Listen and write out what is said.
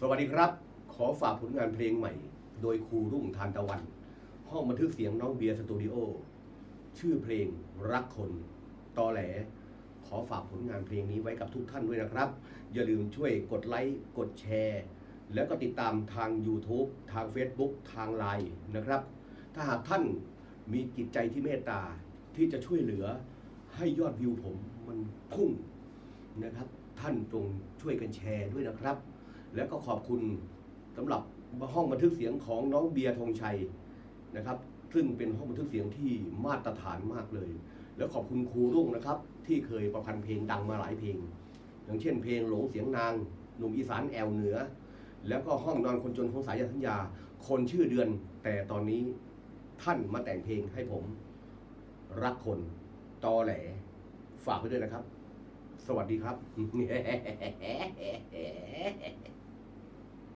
สวัสดีครับ ขอฝากผลงานเพลงใหม่ โดยครูรุ่งทานตะวัน ห้องบันทึกเสียงน้องเบียร์สตูดิโอ ชื่อเพลงรักคนตอแหล ขอฝากผลงานเพลงนี้ไว้กับทุกท่านด้วยนะครับ อย่าลืมช่วยกดไลค์ กดแชร์ แล้วก็ติดตามทาง YouTube ทาง Facebook ทางไลน์นะครับ ถ้าหากท่านมีจิตใจที่เมตตาที่จะช่วยเหลือให้ยอดวิวผมมันพุ่งนะครับ ท่านจงช่วยกันแชร์ด้วยนะครับ แล้วก็ขอบคุณสำหรับห้องบันทึกเสียงของน้องเบียร์ธงชัยนะครับ ซึ่งเป็นห้องบันทึกเสียงที่มาตรฐานมากเลย แล้วขอบคุณครูรุ่งนะครับ ที่เคยประพันธ์เพลงดังมาหลายเพลง อย่างเช่นเพลงหลงเสียงนางหนุ่มอีสานแอวเหนือ แล้วก็ห้องนอนคนจนของสายยาสัญญา คนชื่อเดือน แต่ตอนนี้ท่านมาแต่งเพลงให้ผม รักคนตอแหล ฝากไว้ด้วยนะครับ สวัสดีครับ